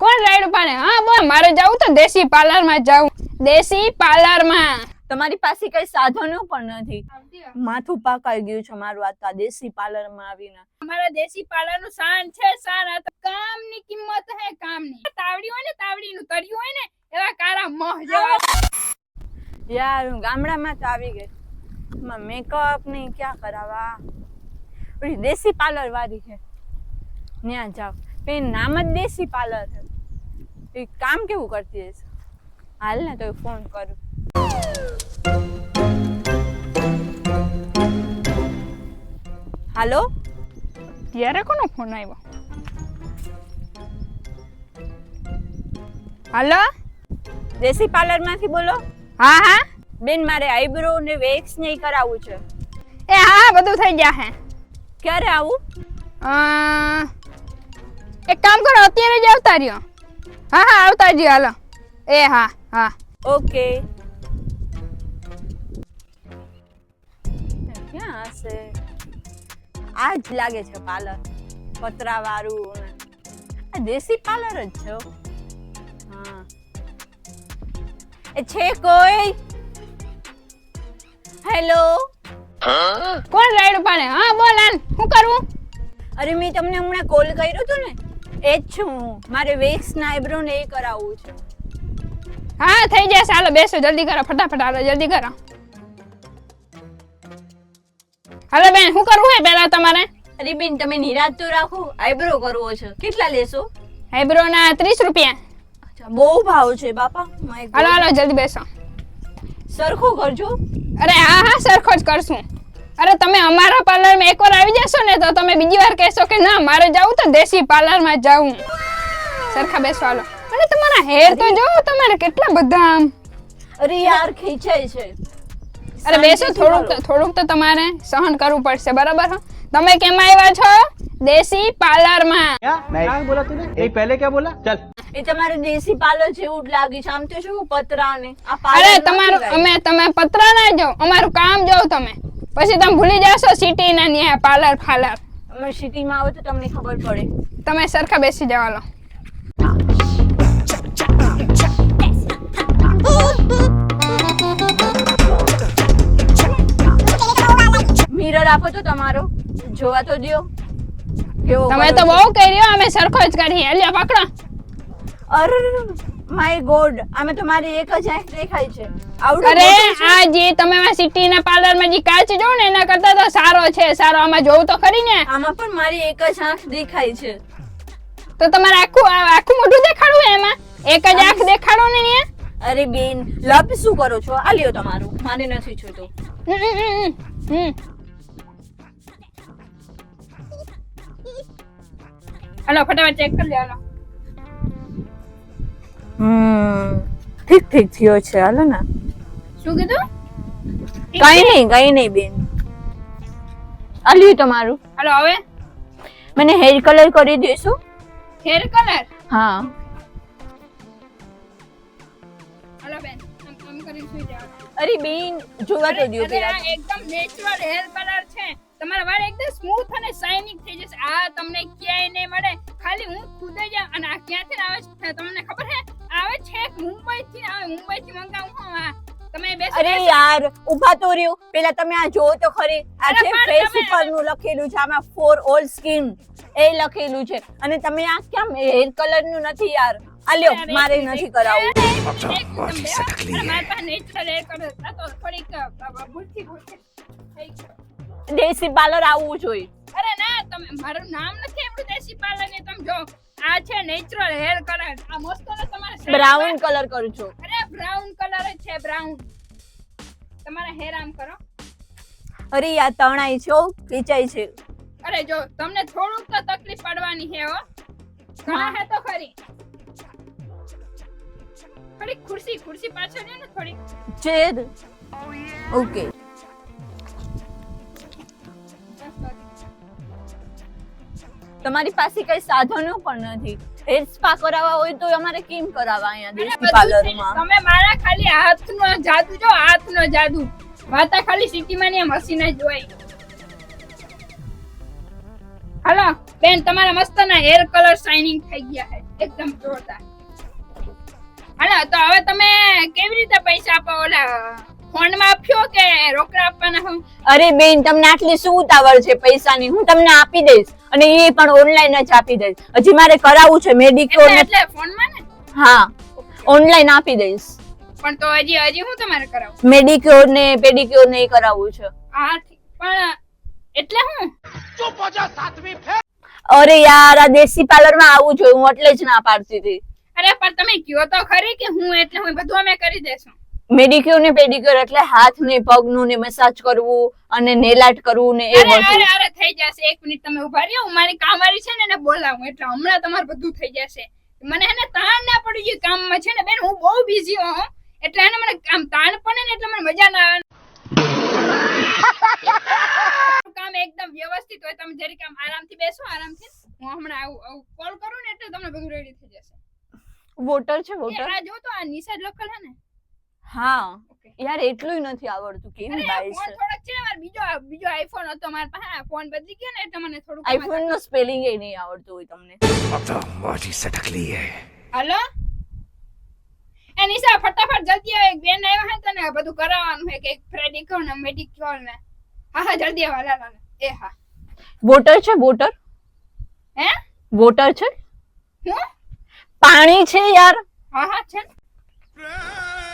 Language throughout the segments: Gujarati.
કોણ રાઈડ પાડે હા બોલ. મારે જવું તો દેશી પાર્લરમાં જવું. દેશી પાર્લરમાં તમારી પાસે કઈ સાધનો પણ નથી. માથું પાકાઈ ગયું છે મારું આ દેશી પાર્લરમાં આવીને. અમારા દેશી પાર્લરનું શાન છે શાન. આ તો કામની કિંમત હે કામની તાવડી હોય ને તાવડી નું તળિયું હોય ને એવા કારા મોહ જેવા. યાર હું ગામડામાં તો આવી ગઈ. મેકઅપ ને ક્યાં કરાવવા? દેશી પાર્લર વાળી છે. ત્યાં જાવ પેન નામ જ દેશી પાર્લર છે. તો ઈ કામ કેવું કરતી હશે? હાલ ને તો ફોન કરું. હાલો? ત્યારે કોનો ફોન આવ્યો? હાલો? દેશી પાર્લરમાંથી બોલો. હા હા. બેન મારે આઈબ્રો ને વેક્સ ને ઈ કરાવવું છે. એ હા બધું થઈ ગયા હે. ક્યારે આવું? અ, એક કામ કરો અત્યારે જ આવતા રહ્યો. હા હા આવતા રહ્યો હાલો. એ હા હા. ઓકે. ક્યાં હશે? આ જ લાગે છે પાર્લર. પતરા વાળું આ દેશી પાર્લર જ છે હા. એ છે કોઈ? હેલો? કોણ રાઈડ પાડે? હા બોલ આન શું કરવું અરે મેં તમને હમણાં કોલ કર્યો હતો ને. એ જ છું હું. મારે વેક્સ ના આઈબ્રો ને એ કરાવવું છે. હા થઈ જશે. હાલો બેસો. જલ્દી કરો. ફટાફટ હાલો જલ્દી કરો. હાલો બેન શું કરવું હે પહેલા તમારે? અરે બેન તમે નિરાશ તો રાખો. આઈબ્રો કરવો છે. કેટલા લેશો? આઈબ્રો ના ત્રીસ રૂપિયા. અચ્છા બહુ ભાવ છે બાપા. હાલો હાલો જલ્દી બેસો. સરખો કરજો. અરે હા હા સરખો જ કરશું. અરે તમે અમારા પાર્લરમાં એકવાર આવી જશો ને તો તમે બીજી વાર કહેશો કે ના મારે જવું તો દેશી પાર્લરમાં જવું સરખા બેસો હાલો અને તમારા હેર તો જો તમારે કેટલા બધા આમ અરે યાર ખેંચાય છે અરે બેસો શાંતિથી થોડુંક કરો. તો થોડુંક તો તમારે સહન કરવું પડશે બરાબર હો? તમે કેમ આવ્યા છો દેશી પાર્લરમાં क्या क्या बोला तूने एक पहले क्या बोला चल એ તમારે દેશી પાર્લર જેવું જ લાગે છે આમ તો શું પતરા ને આ અરે પાર્લર તમારું અમે તમે પત્ર ના જાઓ અમારું કામ જાઓ તમે પછી તમે ભૂલી જશો સિટી ના ન્યા પાર્લર ફાલર અમે સિટીમાં આવો તો તમને ખબર પડે. તમે સરખા બેસી જવાલો મિરર આપો તો તમારો. જોવા તો દ્યો. તમે તો બહુ કર્યો અમે સરખો જ કરી લ્યો પકડો. અરે માય ગોડ અમે તો મારી એક જ આંખ દેખાય છે. અરે આ જે તમે સિટી ના પાર્લરમાં જે કાચ જો ને એના કરતા તો સારો છે. સારો આમાં જોવું તો ખરી ને. આમાં પણ મારી એક જ આંખ દેખાય છે. તો તમારે આખું આખું મોઢું દેખાડવું એમાં? એક જ આંખ દેખાડો ને ન્યા. અરે બેન લપ શું કરો છો? આ લ્યો તમારું. મારે નથી જોઈતું. હાલો ફટાફટ ચેક કરી લો હાલો. હમ ઠીક ઠીક થયો છે. હાલો ને. શું કીધું? કઈ નહીં કઈ નહીં બેન. આ તમારું હાલો હવે? મને હેર કલર કરી દેશો. Hair colour? હા. હાલો બેન આમ સુઈ અરે બેન જોવા તો દ્યો કે એકદમ નેચરલ હેર કલર છે. તમારા વાળ એકદમ સ્મૂથ અને શાઇનિંગ થઈ જશે. આ તમને ક્યાંય નહીં મળે. ખાલી હું ખુદ જ અને આ ક્યાંથી આવે છે તમને ખબર છે? આવે છે મુંબઈ થી આવે. મુંબઈ થી મંગાવું હું આ. તમે બેસો અરે યાર ઊભા તો રહ્યો. પેલા તમે આ જોવો તો ખરી. આ જે ફેસ તમે- ઉપરનું લખેલું છે આમાં ફોર ઓલ સ્કિન એ લખેલું છે. અને તમે આ કેમ હેર કલરનું નથી યાર? આ લ્યો મારે નથી કરાવવું. દેશી પાર્લર આવવું જોઈએ. અરે તમે મારું નામ નથી એવડું દેશી પાર્લર ને તમે જો આ છે નેચરલ હેર કલર આ મસ્ત ને તમારે બ્રાઉન કલર કરું છું. અરે બ્રાઉન કલર જ છે બ્રાઉન તમારા હેર આમ કરો. અરે આ તણાઈ છો ખીચાઈ છે. અરે જો તમને થોડુંક તો તકલીફ પડવાની છે હો. ઘણા હે તો ખરી. થોડી ખુરશી ખુરશી પાછળ ને થોડીક? છેદ ઓકે તમારી પાસે કઈ સાધનો પણ નથી. હેર સ્પા કરાવવા હોય તો અમારે કેમ કરાવવા અહીંયા છે. પાર્લરમાં? તમે મારા ખાલી હાથનો જાદુ જો હાથનો જાદુ. વાતા ખાલી સિટીમાં ને મશીન જ હોય. હાલો બેન તમારા મસ્ત ના હેર કલર શાઇનિંગ થઈ ગયા છે. એકદમ જોરદાર. હાલો તો હવે તમે કેવી રીતે પૈસા આપો? ઓલા ફોનમાં આપ્યો કે રોકડા આપવાના હું અરે બેન તમને આટલી શું ઉતાવળ છે પૈસાની? હું તમને આપી દઈશ અને એ પણ ઓનલાઈન જ આપી દઈશ. હજી મારે કરાવવું છે મેડિકોર એટલે ફોનમાં ને? હા ઓનલાઈન આપી દઈશ. પણ તો હજી હજી હું તમારે કરાવું? મેડિક્યોર ને પેડિક્યોર ને એ કરાવવું છે. હા પણ એટલે હું? અરે યાર આ દેશી પાર્લરમાં આવું જોઈએ હું એટલે જ ના પાડતી હતી. અરે પણ તમે કયો તો ખરી કે હું એટલે હું બધું અમે કરી દેશું? મેડિક્યોર ને પેડિક્યોર એટલે હાથ ને પગનું ને મસાજ કરવું અને નેલ આર્ટ કરવું ને એ બધું. અરે અરે થઈ જશે. એક મિનિટ તમે ઊભા રહ્યો. હું મારી કામવાળી છે ને એને બોલાવું. એટલે હમણાં તમારું બધું થઈ જશે. મને એને તાણ ના પડી ગયું કામમાં છે ને બેન હું બહુ બિઝી હોઉં એટલે એને મને કામ તાણ પડે ને એટલે મને મજા ના આવે. કામ એકદમ વ્યવસ્થિત હોય. તમે જરીક આમ આરામથી બેસો આરામથી. હું હમણાં આવું કોલ કરું ને એટલે તમને બધું રેડી થઈ જશે. વોટર છે વોટર. જો તો આ નિશાદ લોકલ હે ને. હા ઓકે યાર એટલું નથી આવડતું કેવી અરે બાઈ ફોન છે થોડોક છે ને મારે બીજો બીજો આઈફોન હતો મારા પાસે ફોન બદલી ગયો ને એટલે મને થોડુંક આમાં આઈફોન નો સ્પેલિંગ એ નહીં આવડતું હોય તમને अब तो मौज ही सटक ली है હાલો એ નિશા ફટાફટ જલ્દી આવે એક બેન આવ્યા હતા ને બધું કરાવવાનું છે કે પ્રેડિક્યોર ને મેડિક્યોર ને હા હા જલ્દી આવે હાલો, હાલો. એ હા વોટર છે વોટર હે વોટર છે હું પાણી છે યાર હા હા છે ને. અલ્યો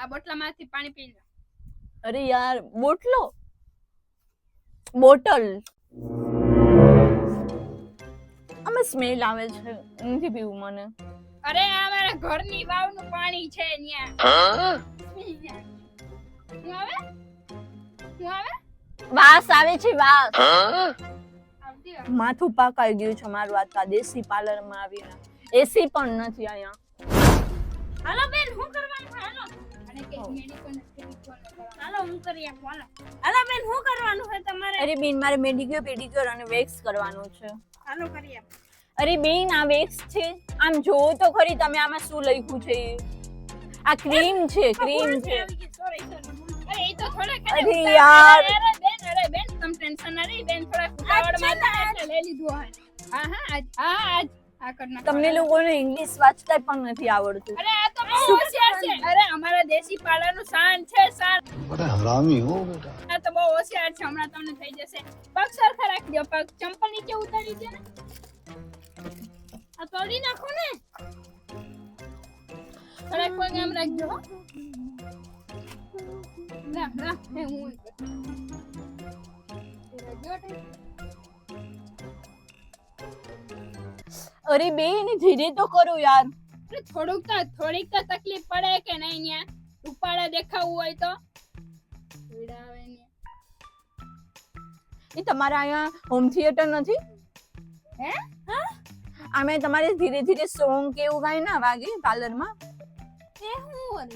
આ બોટલામાંથી પાણી પી લે. અરે યાર બોટલો? બોટલ? અમે સ્મેલ આવે છે. નથી પીવું મને. અરે આ મારા ઘરની વાવનું પાણી છે ન્યા. હું આવે? હું આવે? વાસ આવે છે વાસ. માથું પાકાઈ ગયું છે મારું આ દેશી પાર્લરમાં આવીને. એસી પણ નથી અહીંયા. હાલો બેન હું કરવાનું? હાલો. હાલો હું કરી આપું હાલો હાલો બેન શું કરવાનું છે તમારે અરે બેન મારે મેડિક્યોર પેડિક્યોર અને વેક્સ કરવાનું છે. હાલો કરી આપું. અરે બેન આ વેક્સ છે. આમ જોવો તો ખરી તમે આમાં શું લખ્યું છે આ ક્રીમ છે ક્રીમ છે. અરે એ તો થોડાક અરે યાર. અરે બેન અરે બેન તમે ટેન્શન ના રહી. બેન થોડાક ઉતાવળમાં હતા લઈ લીધું હોય. હા હા આજ હા આજ. તમને લોકોને ઇંગ્લિશ વાંચતા પણ નથી આવડતું. અરે આ તો બહુ હોશિયાર છે. અરે અમારા દેશી પાલાનું શાન છે શાન. બડા હરામી હો બેટા. આ તો બહુ હોશિયાર છે. હમણાં તમને થઈ જશે. પગ સરખા રાખી દો પગ ચંપલ નીચે ઉતારી દે ને. આ તોડી નાખો ને. થોડાક પગ આમ રાખજો હો. રાખ રાખ હું રાખજો ટાઈમ. બે એને ધીરે તો કરો યાર. અરે થોડુંક તો થોડીક તો તકલીફ પડે કે નહીં ન્યા? ઉપાડા દેખાવું હોય તો? એ તમારા અહીંયા હોમ થિયેટર નથી? હે? આમે તમારે ધીરે ધીરે સોંગ કે એવું કાંઈ ના વાગે પાર્લરમાં એ હું?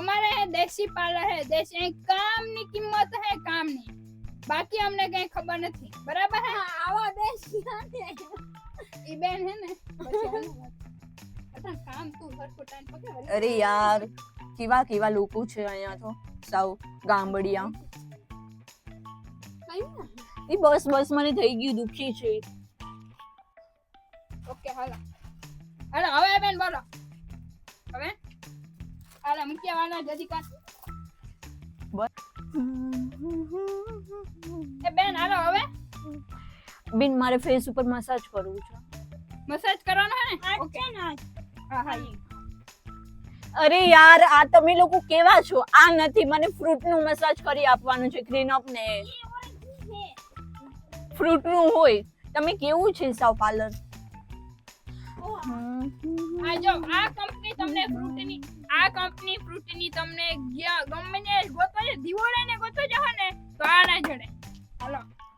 અમારે હે દેશી પાર્લર હે દેશી અહીં કામની કિંમત હે કામની. બાકી અમને કઈ ખબર નથી. બરાબર હે? આવા દેશી ઈ બેન હે ને પછી હાલો વાત. અચ્છા, કામ તું સરખું ટાઈમ પકડ અરે યાર કેવા કેવા લોકો છે અહીંયા તો સાવ ગામડિયા. એ બસ બસ મને થઈ ગયું દુખી છે. ઓકે હાલો. હાલો હવે બેન બોલો. હવે? હાલો મૂક્યા વાળા જલ્દી કાઢ એ બેન હાલો હવે? બેન મારે ફેસ ઉપર મસાજ કરવું છે. મસાજ કરવાનો હે ને? ઓકે હા હા અરે યાર આ તમે લોકો કેવા છો? આ નથી મને ફ્રૂટનું મસાજ કરી આપવાનું છે ક્લીન અપ ને. ફ્રૂટનું હોય. તમે કેવું છે સાવ પાર્લર આ જો આ કંપની તમને ફ્રૂટની આ કંપની ફ્રૂટની તમને ગમે ને ગોતો દિવાળે ને ગોતો જાવ ને તો આ ના જડે. હાલો.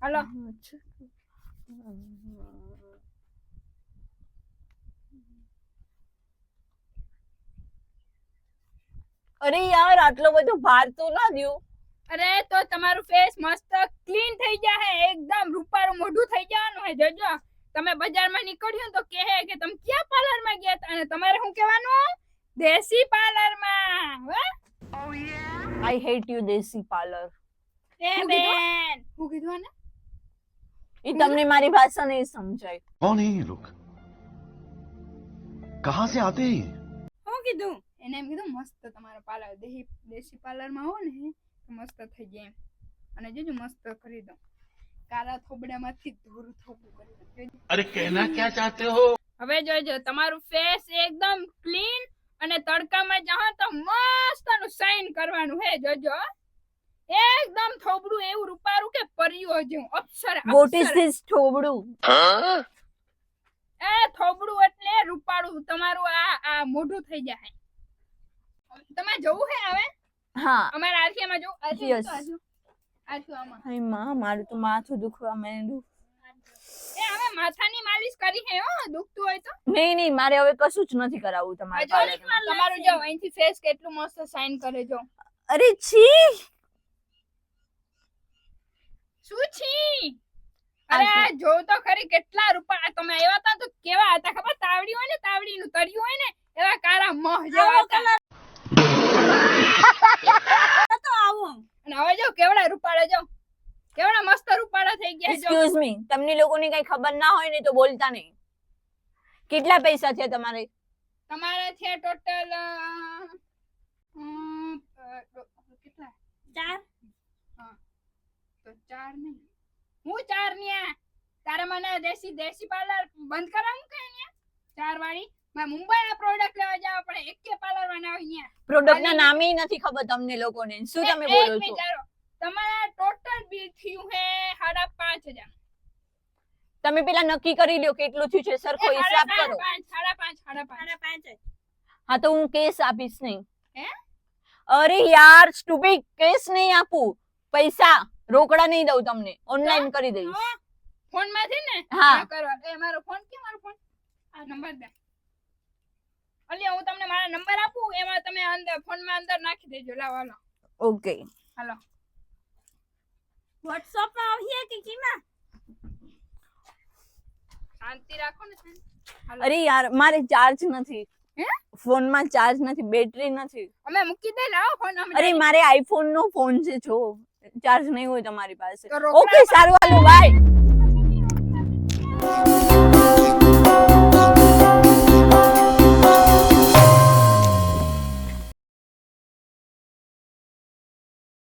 Alo. અરે યાર આટલો બધો ભાર તો ના દયો અરે તો તમારું ફેસ મસ્ત ક્લીન થઈ જાય હે એકદમ રૂપારું મોઢું થઈ જવાનું હે જજો. તમે બજારમાં નીકળ્યો તો કહે કે તમે ક્યાં પાર્લરમાં ગયા હતા? અને તમારે શું કહેવાનું? દેશી પાર્લરમાં હો. ઓ યા આઈ હેટ યુ દેશી પાર્લર એ બેન. તમને મારી ભાષા નહીં સમજાય. કોણ હે લોક? કહા સે આતે હે? હું કીધું? એને એમ કીધું મસ્ત તમારો પાર્લર દેહી દેશી પાર્લરમાં હો ને તો મસ્ત થઈ જાય અને જોજો મસ્ત કરી દો કારા થોબડામાંથી ધૂર થોબું કરી અરે કહેના ક્યાં ચાહતે હો? હવે જોજો તમારું ફેસ એકદમ ક્લીન અને તડકામાં જાઓ તો મસ્તનું સાઈન કરવાનું હે જોજો એકદમ થોબડું એવું રૂપારું કે પરિયો જેવું અપ્સરા વોટ ઇઝ અપ્સરા. ધીસ થોબડું? એ થોબડું એટલે રૂપાળું. તમારું આ આ મોઢું થઈ જાય. તમે જોવું હે હવે? હા. અમારા આરસીએમાં જોવું? RC Yes. તો આરસી. આરસી આમાં. હાયમાં મારું તો માથું દુખવા માંડ્યું. એ હવે માથાની માલિશ કરી હે હો દુખતું હોય તો. નહીં નહીં મારે હવે કશું જ નથી કરાવવું આ તમારે જો પાર્લરમાં. તમારું જો અહીંથી ફેસ કેટલું મસ્ત શાઇન કરે જો. અરે છી! શું છી? અરે જો તો ખરી કેટલા રૂપિયા તમે આવ્યા હતા તો કેવા હતા ખબર? તાવડી હોય ને તાવડી નું તળિયું હોય ને એવા કારા મોહ જેવા હતા. અને હવે જો કેવડા રૂપાળા જો. કેવડા મસ્ત રૂપાળા થઈ ગયા જો. એક્સક્યુઝ મી તમને લોકોને કઈ ખબર ના હોય ને તો બોલતા નહીં. કેટલા પૈસા છે તમારે? તમારે છે ટોટલ કેટલા? ચાર. તો ચાર નહીં. હું ચાર ન્યા તારે મને દેશી દેશી પાર્લર બંધ કરાવું કે ન્યા ચાર વાળી. મુંબઈના પ્રોડક્ટ લેવા જાવ પડે. એક કે પાર્લરમાં ના હોય ન્યા પ્રોડક્ટ ના નામે નથી ખબર તમને લોકોને. શું તમે બોલો છો? તમારા ટોટલ બિલ થયું હે સાડા પાંચ હજાર. તમે પેલા નક્કી કરી લ્યો કેટલું થયું છે. સરખો હિસાબ સાડા કરો. પાંચ સાડા પાંચ સાડા પાંચ. હા તો હું કેસ આપીશ નહીં. હે? અરે યાર સ્ટુપિડ કેસ નહીં આપું. પૈસા. રોકડા નહીં દઉં તમને. ઓનલાઈન કરી દઈશ. ફોનમાંથી ને? હા. કરવા. એ મારો ફોન કે મારો ફોન? આ નંબર દે. અલ્યા હું તમને મારા નંબર આપું? એમાં તમે અંદર ફોનમાં અંદર નાખી દેજો. લાવ હાલો. ઓકે હાલો. WhatsApp માં આવીએ કે કીમાં? શાંતિ રાખો ને હાલો. અરે યાર મારે ચાર્જ નથી. હે? ફોનમાં ચાર્જ નથી બેટરી નથી. અમે મૂકી દે લાવો ફોન અમે અરે મારે આઈફોન નો ફોન છે જો. ચાર્જ નહીં હોય તમારી પાસે. ઓકે સારું હાલો બાય